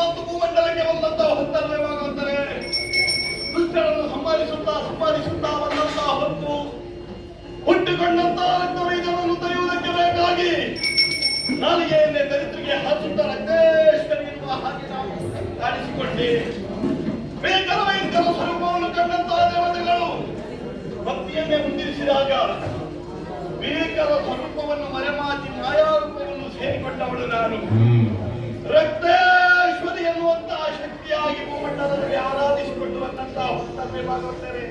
ಮತ್ತು ಭೂಮಂಡಲಕ್ಕೆ ಬಂದಂತಹ ಹೊತ್ತಲ್ಲೇ ಅಂತಾರೆ? ದುಷ್ಟರನ್ನು ಸಂಪಾದಿಸುತ್ತಾ ಸಂಪಾದಿಸುತ್ತಾ ಬಂದಂತಹ ಹೊತ್ತು ಹುಟ್ಟಿಕೊಂಡಂತಹ ರಕ್ತವೈದ್ಯರನ್ನು ತರೆಯುವುದಕ್ಕೆ ಬೇಕಾಗಿ ನಾಲಿಗೆಯನ್ನೇ ದರಿದ್ರಿಗೆ ಹಾಸುತ್ತಾ ರಕ್ತೇಶ್ವರಿಯನ್ನು ಹಾಗೆ ನಾವು ಕಾಣಿಸಿಕೊಂಡೆ. ಬೇಕರ ವೈದ್ಯರ ಸ್ವರೂಪವನ್ನು ಕಂಡಂತಹ ದೇವತೆಗಳು? ಭಕ್ತಿಯನ್ನೇ ಮುಂದಿರಿಸಿದಾಗ ಬೇಕರ ಸ್ವರೂಪವನ್ನು ಮರೆಮಾಚಿ ಮಾಯಾರೂಪವನ್ನು ಸೇರಿಕೊಂಡವಳು ನಾನು. ಭಾಗವತರೆ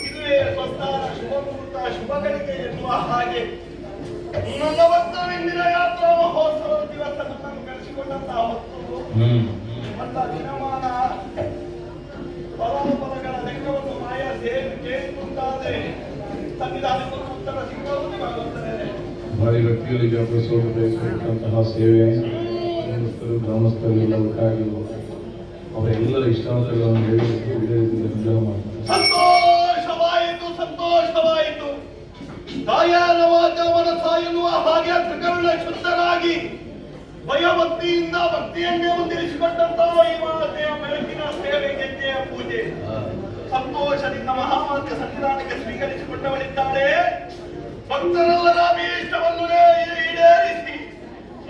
ಇದುವೇ ಸ್ವಸ್ಥಾನ ಶುಭ ಮುಹೂರ್ತ ಶುಭ ಎನ್ನುವ ಹಾಗೆ. ಇಂದಿನ ಯಾತ್ರಾ ಮಹೋತ್ಸವದ ದಿವಸ ನಮ್ಮನ್ನು ಕರೆಸಿಕೊಂಡಂತಹ ಹೊತ್ತು ಅಂತ ದಿನಮಾನ ಫಲಾಫಲಗಳ ಲೆಕ್ಕವನ್ನು ಮಾಯ ಸೇರಿ ಕೇಳಿಕೊಂಡಾದರೆ ಸಂವಿಧಾನಕ್ಕೆ ಉತ್ತರ ಸಿಗುವುದು ಭಾಗವತರೆ ಭಾರಿ ವ್ಯಕ್ತಿಗಳಿಗೆ ಬಯಸಿದಂತಹ ಸೇವೆ. ಗ್ರಾಮಸ್ಥರು ಗ್ರಾಮಸ್ಥರು ಎಲ್ಲ ಒಟ್ಟಾಗಿ ಅವರ ಎಲ್ಲರ ಇಷ್ಟಾರ್ಥಗಳನ್ನು ಹೇಳಿ ಇದೇ ರೀತಿಯಲ್ಲಿ ಅನುಗ್ರಹ ಮಾಡ್ತಾರೆ ಸಂತೋಷವಾಯಿತು ಸಂತೋಷವಾಯಿತು. ಕಾಯಾನವಾದ ಮನಸ ಹಾಗೆ ಪ್ರಕರಣ ಶುದ್ಧರಾಗಿ ಭಯಭಕ್ತಿಯಿಂದ ಭಕ್ತಿಯನ್ನೇ ಮುಂದಿರಿಸಿಕೊಂಡಂತಹ ಈ ಮಾತೆಯ ಬೆಳಕಿನ ಸೇವೆ ಗೆಜ್ಜೆಯ ಪೂಜೆ. ಸಂತೋಷದಿಂದ ಮಹಾಮಾತೆ ಸನ್ನಿಧಾನಕ್ಕೆ ಸ್ವೀಕರಿಸಿಕೊಂಡವಳಿದ್ದಾಳೆ. ಭಕ್ತರೆಲ್ಲರ ಅಭೀಷ್ಟವನ್ನು ಈಡೇರಿಸಿ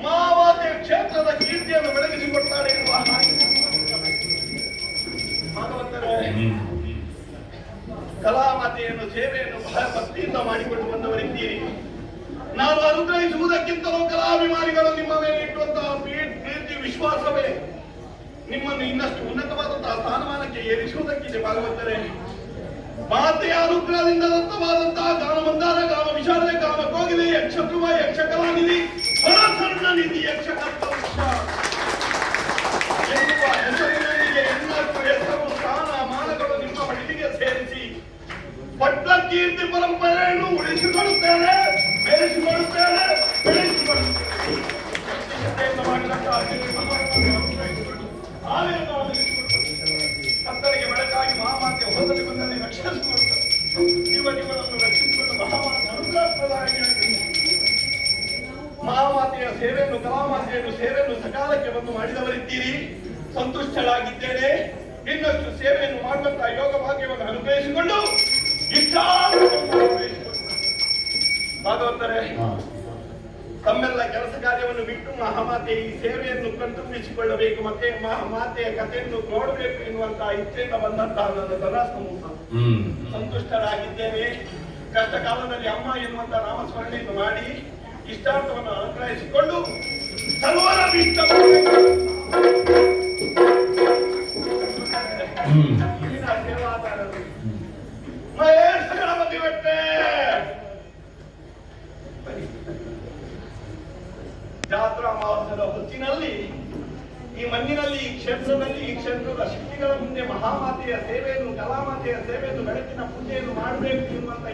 ಮಹಾಮಾತೆಯ ಕ್ಷೇತ್ರದ ಕೀರ್ತಿಯನ್ನು ಬೆಳಗಿಸಿಕೊಡ್ತಾಳೆ ಎನ್ನುವ ಭಾಗವತರೇ ಕಲಾಮಾತೆಯನ್ನು, ಸೇವೆಯನ್ನು ಬಹಳ ಭಕ್ತಿಯಿಂದ ಮಾಡಿಕೊಂಡು ಬಂದವರಿದ್ದೀರಿ. ನಾನು ಅನುಗ್ರಹಿಸುವುದಕ್ಕಿಂತಲೂ ಕಲಾಭಿಮಾನಿಗಳು ನಿಮ್ಮ ಮೇಲೆ ಇಟ್ಟುವಂತಹ ಪ್ರೀ- ಪ್ರೀತಿ, ವಿಶ್ವಾಸವೇ ನಿಮ್ಮನ್ನು ಇನ್ನಷ್ಟು ಉನ್ನತವಾದಂತಹ ಸ್ಥಾನಮಾನಕ್ಕೆ ಏರಿಸುವುದಕ್ಕಿದೆ ಭಾಗವಂತರೇ. ಮಾತೆಯ ಅನುಗ್ರಹದಿಂದ ದತ್ತವಾದಂತಹ ಗಾನ ಮಂದಾರ, ಗಾಮ ವಿಶಾಲೆ ಗಾಮ ಕೋಗಿಲೆ ಯಕ್ಷತ್ರುವ ಧ್ರುವ ಯಕ್ಷ ಕಲಾನಿಧಿ ಹೊರಸಣ್ಣ ನಿಧಿ ಯಕ್ಷಕರ್ತ ಎನ್ನುವ ಹೆಸರಿನೊಂದಿಗೆ ಕೀರ್ತಿ ಪರಂಪರೆಯನ್ನು ಉಳಿಸಿಕೊಳ್ಳುತ್ತೇನೆ ಬೆಳೆಸಿಕೊಳ್ಳುತ್ತೇನೆ ಆವೇಗವನ್ನು ಬೆಳಕಾಗಿ ಮಹಾಮಾತೆ ಹೊಸದಲ್ಲಿ ಬಂದಲ್ಲಿ ರಕ್ಷಿಸಿಕೊಳ್ಳುತ್ತಾರೆ ರಕ್ಷಿಸಿಕೊಂಡು ಮಹಾಮಾತೆ ಮಹಾಮಾತೆಯ ಸೇವೆಯನ್ನು, ಕಲಾಮಾತೆಯನ್ನು ಸೇವೆಯನ್ನು ಸಕಾಲಕ್ಕೆ ಬಂದು ಮಾಡಿದವರಿದ್ದೀರಿ. ಸಂತುಷ್ಟಳಾಗಿದ್ದೇನೆ. ಇನ್ನಷ್ಟು ಸೇವೆಯನ್ನು ಮಾಡುವಂತಹ ಯೋಗ ಭಾಗ್ಯವನ್ನು ಅನುಗ್ರಹಿಸಿಕೊಂಡು ಭಾಗವಂತರೇ ತಮ್ಮೆಲ್ಲ ಕೆಲಸ ಕಾರ್ಯವನ್ನು ಬಿಟ್ಟು ಮಹಾಮಾತೆ ಈ ಸೇವೆಯನ್ನು ಕಣ್ತುಂಬಿಸಿಕೊಳ್ಳಬೇಕು ಮತ್ತೆ ಮಹಾಮಾತೆಯ ಕಥೆಯನ್ನು ನೋಡಬೇಕು ಎನ್ನುವಂತಹ ಇಚ್ಛೆಯಿಂದ ಬಂದಂತಹ ನನ್ನ ಧನ ಸಮೂಹ ಸಂತುಷ್ಟರಾಗಿದ್ದೇವೆ. ಕಷ್ಟ ಕಾಲದಲ್ಲಿ ಅಮ್ಮ ಎನ್ನುವಂತ ನಾಮಸ್ಮರಣೆಯನ್ನು ಮಾಡಿ ಇಷ್ಟಾರ್ಥವನ್ನು ಅನುಗ್ರಹಿಸಿಕೊಂಡು ಸರ್ವರ ಇಷ್ಟ ಬೆಟ್ಟೆ ಜಾತ್ರಾ ಮಹೋತ್ಸವದ ಹೊತ್ತಿನಲ್ಲಿ ಈ ಮಣ್ಣಿನಲ್ಲಿ, ಈ ಕ್ಷೇತ್ರದಲ್ಲಿ, ಈ ಕ್ಷೇತ್ರದ ಶಕ್ತಿಗಳ ಮುಂದೆ ಮಹಾಮಾತೆಯ ಸೇವೆಯನ್ನು, ಕಲಾಮಾತೆಯ ಸೇವೆಯನ್ನು, ಬೆಳಕಿನ ಪೂಜೆಯನ್ನು ಮಾಡಬೇಕು ಎನ್ನುವಂತ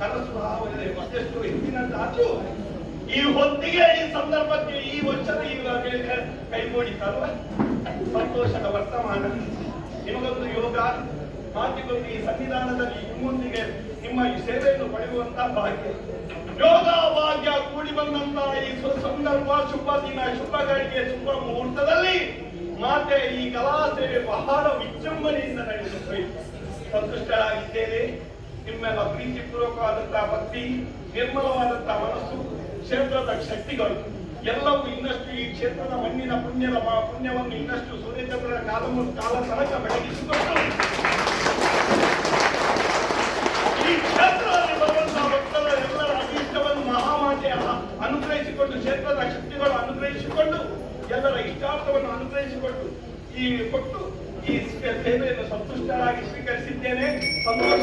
ಕನಸು ಹಾವಳಿ ಮತ್ತೆಷ್ಟು ಹಿಂದಿನದ್ದಾದ್ರೂ ಈ ಹೊತ್ತಿಗೆ, ಈ ಸಂದರ್ಭಕ್ಕೆ ಈ ವರ್ಷದ ಈಗಾಗಲೇ ಕೈ ಮೂಡಿತಲ್ವ ಸಂತೋಷದ ವರ್ತಮಾನ. ನಿಮಗೊಂದು ಯೋಗ ಮಾತಿಗೊಂದು ಈ ಸಂವಿಧಾನದಲ್ಲಿ ನಿಮ್ಮೊಂದಿಗೆ ನಿಮ್ಮ ಈ ಸೇವೆಯನ್ನು ಪಡೆಯುವಂತಹ ಭಾಗ್ಯ. ಯೋಗ ಭಾಗ್ಯ ಕೂಡಿ ಬಂದಂತಹ ಈ ಸುಸಂದರ್ಭ ಶುಭ ದಿನ, ಶುಭ ಗಳಿಗೆ ಶುಭ ಮುಹೂರ್ತದಲ್ಲಿ ಮಾತೆ ಈ ಕಲಾ ಸೇವೆ ಬಹಳ ವಿಜೃಂಭಣೆಯಿಂದ ನಡೆಯುತ್ತದೆ. ಸಂತುಷ್ಟರಾಗಿದ್ದೇನೆ ನಿಮ್ಮೆಲ್ಲ ಪ್ರೀತಿಪೂರ್ವಕವಾದಂತಹ ಭಕ್ತಿ ನಿರ್ಮಲವಾದಂತಹ ಮನಸ್ಸು, ಕ್ಷೇತ್ರದ ಶಕ್ತಿಗಳು. ಎಲ್ಲವೂ ಇನ್ನಷ್ಟು ಈ ಕ್ಷೇತ್ರದ ಮಣ್ಣಿನ ಪುಣ್ಯದ ಪುಣ್ಯವನ್ನು ಇನ್ನಷ್ಟು ಸೂರ್ಯಚಂದ್ರನ ಕಾಲ ಕಾಲ ತನಕ ಬೆಳಗಿಸಿಕೊಂಡು ಈ ಕ್ಷೇತ್ರದಲ್ಲಿ ಬರುವಂತಹ ಭಕ್ತರ ಎಲ್ಲರ ಅಭೀಷ್ಟವನ್ನು ಮಹಾಮಾತೆಯ ಅನುಗ್ರಹಿಸಿಕೊಂಡು ಕ್ಷೇತ್ರದ ಶಕ್ತಿಗಳು ಅನುಗ್ರಹಿಸಿಕೊಂಡು ಎಲ್ಲರ ಇಷ್ಟಾರ್ಥವನ್ನು ಅನುಗ್ರಹಿಸಿಕೊಂಡು ಈ ಕೊಟ್ಟು ಈ ಸೇವೆಯನ್ನು ಸಂತುಷ್ಟರಾಗಿ ಸ್ವೀಕರಿಸಿದ್ದೇನೆ. ಸಂತೋಷ